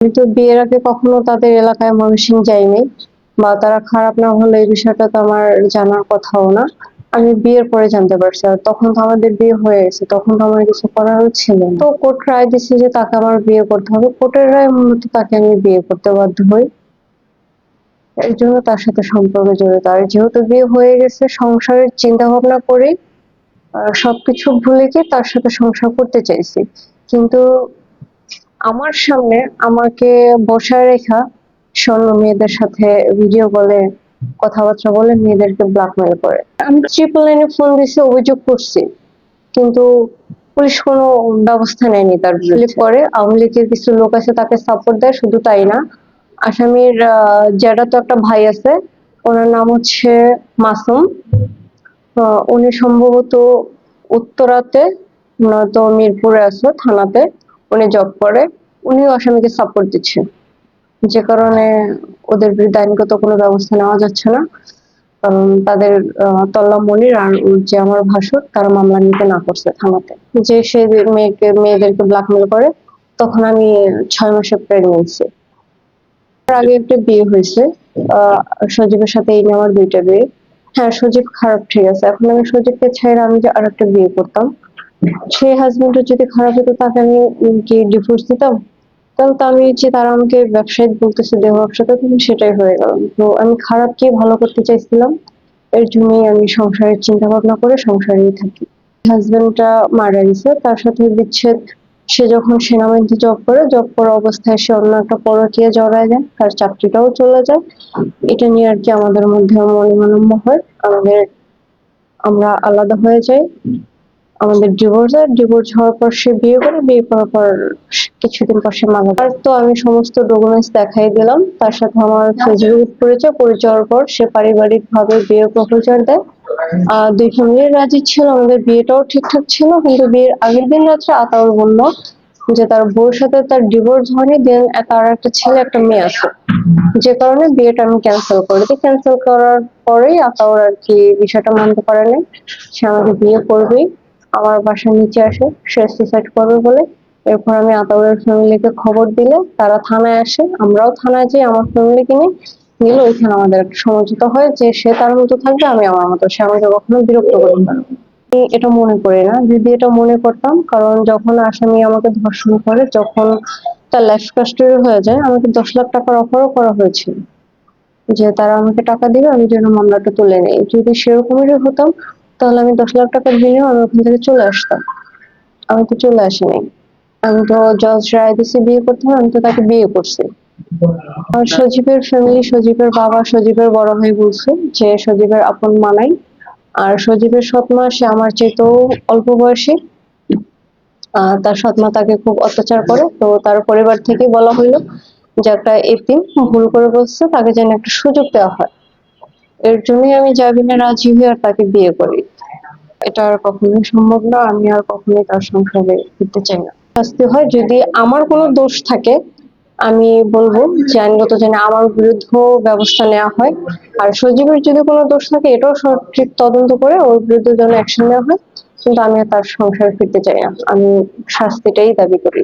আমি তো বিয়ের আগে কখনো তাদের এলাকায় ময়মনসিং যাইনি। বা তারা খারাপ না হলে এই বিষয়টা তো আমার জানার কথাও না। আমি বিয়ের পরে জানতে পারছি। আর তখন তো আমাদের বিয়ে হয়ে গেছে, তখন তো আমার কিছু করারও ছিল তো কোর্ট রায় দিচ্ছে যে তাকে আমার বিয়ে করতে হবে। কোর্টের রায় মূলত তাকে আমি বিয়ে করতে বাধ্য হই। এর জন্য তার সাথে সম্পর্কে জড়িত। আর যেহেতু বিয়ে হয়ে গেছে, সংসারের চিন্তা ভাবনা করে সবকিছু ভুলে গিয়ে তার সাথে সংসার করতে চাইছি। কিন্তু আমার সামনে আমাকে বসায় রেখা স্বর্ণ মেয়েদের সাথে ভিডিও কলে কথাবার্তা বলে মেয়েদেরকে ব্ল্যাকমেল করে। আমি ট্রিপল লাইনে ফোন দিছি, অভিযোগ করছি, কিন্তু পুলিশ কোনো ব্যবস্থা নেয়নি তার পরে আওয়ামী লীগের কিছু লোক আছে তাকে সাপোর্ট দেয়, শুধু তাই না, আসামির জ্যাঠা তো একটা ভাই আছে, ওনার নাম হচ্ছে মাসুম। উনি সম্ভবত উত্তরাতে নয়তো মিরপুরে আছে থানাতে। উনি জব করে, উনিও আসামিকে সাপোর্ট দিচ্ছে। যে কারণে ওদের বিরুদ্ধে আইনগত কোনো ব্যবস্থা নেওয়া যাচ্ছে না। কারণ তাদের তল্লা মনির আর যে আমার ভাসুর, তারা মামলা নিতে না করছে থানাতে। যে সে মেয়েকে, মেয়েদেরকে ব্ল্যাকমেল করে, তখন আমি ছয় মাসে প্রেগনেন্সি আগে একটা বিয়ে হয়েছে সজীবের সাথে এই আমার দুইটা বিয়ে। হ্যাঁ সজীব খারাপ, ঠিক আছে। এখন আমি সজীবকে ছেড়ে আমি যে আর একটা বিয়ে করতাম সেই হাজবেন্ডের যদি খারাপ হতো, তাকে আমি কি ডিভোর্স দিতাম? তাহলে তো আমি যে তারা আমাকে ব্যবসায়িক বলতেছে, দেহ ব্যবসাটা তখন সেটাই হয়ে গেল। তো আমি খারাপ কি ভালো করতে চাইছিলাম। এর জন্যই আমি সংসারের চিন্তা ভাবনা করে সংসারেই থাকি। হাজবেন্ডটা মারা গেছে, তার সাথে বিচ্ছেদ। সে যখন সেনাবাহিনীতে জব করে জব করা অবস্থায় সে অন্য একটা পরকীয়া জড়ায় যায়, তার চাকরিটাও চলে যায়। এটা নিয়ে আর কি আমাদের মধ্যে মনোমানম্য হয়। আমাদের আমরা আলাদা হয়ে যাই। আমাদের ডিভোর্স হয় ডিভোর্স হওয়ার পর সে বিয়ে করে, বিয়ে করার পর কিছুদিন পর সে মারা যায়। তো আমি সমস্ত ডকুমেন্টস দেখাই দিলাম। তার সাথে আমার ফেসবুক পরিচয় পরিচয় হওয়ার পর সে পারিবারিক ভাবে বিয়ে প্রপোজাল দেয়। দুই ফ্যামিলি রাজি ছিল, আমাদের বিয়েটাও ঠিকঠাক ছিল, কিন্তু বিয়ের আগের দিন রাত্রে আতাউর বলল যে তার বউর সাথে তার ডিভোর্স হয়নি দেন তার একটা ছেলে, একটা মেয়ে আছে। যে কারণে বিয়েটা আমি ক্যান্সেল করে দিই। ক্যান্সেল করার পরেই আতাউর আর কি বিষয়টা মানতে পারেনি। সে আমাকে বিয়ে করবেই। আমার বাসার নিচে আসে, সে সুইসাইড করবে বলে। এরপর আমি আতাউরের ফ্যামিলিকে খবর দিলে, তারা থানায় আসে, আমরাও থানায় যাই, আমার ফ্যামিলিকে নিয়ে। নিলে ওইখানে আমাদের একটা সমঝোতা হয় যে সে তার মতো থাকবে, আমি আমার মতো। সে আমাকে কখনো বিরক্ত। আমি এটা মনে করি না। যদি এটা মনে করতাম, কারণ যখন আসামি আমাকে ধর্ষণ করে, যখন তার লাইফ কাস্টডি হয়ে যায়, আমাকে দশ লাখ টাকার অফারও করা হয়েছিল। যে তারা আমাকে টাকা দিবে, আমি যেন মামলাটা তুলে নেই। যদি সেরকমেরই হতাম তাহলে আমি দশ লাখ টাকা বিনিময়ে আমি ওখান থেকে চলে আসতাম। আমি তো চলে আসিনি। আমি তো জজ রায় দিছে, বিয়ে করতে আমি তো তাকে বিয়ে করছি। আর সজীবের ফ্যামিলি সজীবের বাবা, সজীবের বড় ভাই বলছে যে, সজীবের আপন মানাই আর সজীবের সৎমা সে আমার চেয়েতেও অল্প বয়সী। তার সৎমা তাকে খুব অত্যাচার করে। তো তার পরিবার থেকে বলা হইল যে, একটা এতিম ভুল করে বলছে, তাকে যেন একটা সুযোগ দেওয়া হয়। এর জন্যই আমি জাবিনে রাজি হয়ে আর তাকে বিয়ে করি। এটা আর কখনোই সম্ভব না, আমি আর কখনোই তার সংসারে ফিরতে চাই না। শাস্তি হয় যদি আমার কোনো দোষ থাকে, আমি বলব যে আইনগত যেন আমার বিরুদ্ধ ব্যবস্থা নেওয়া হয়। আর সজীবের যদি কোনো দোষ থাকে, এটাও সঠিক তদন্ত করে ওর বিরুদ্ধে যেন অ্যাকশন নেওয়া হয়। কিন্তু আমি আর তার সংসারে ফিরতে চাই না। আমি শাস্তিটাই দাবি করি।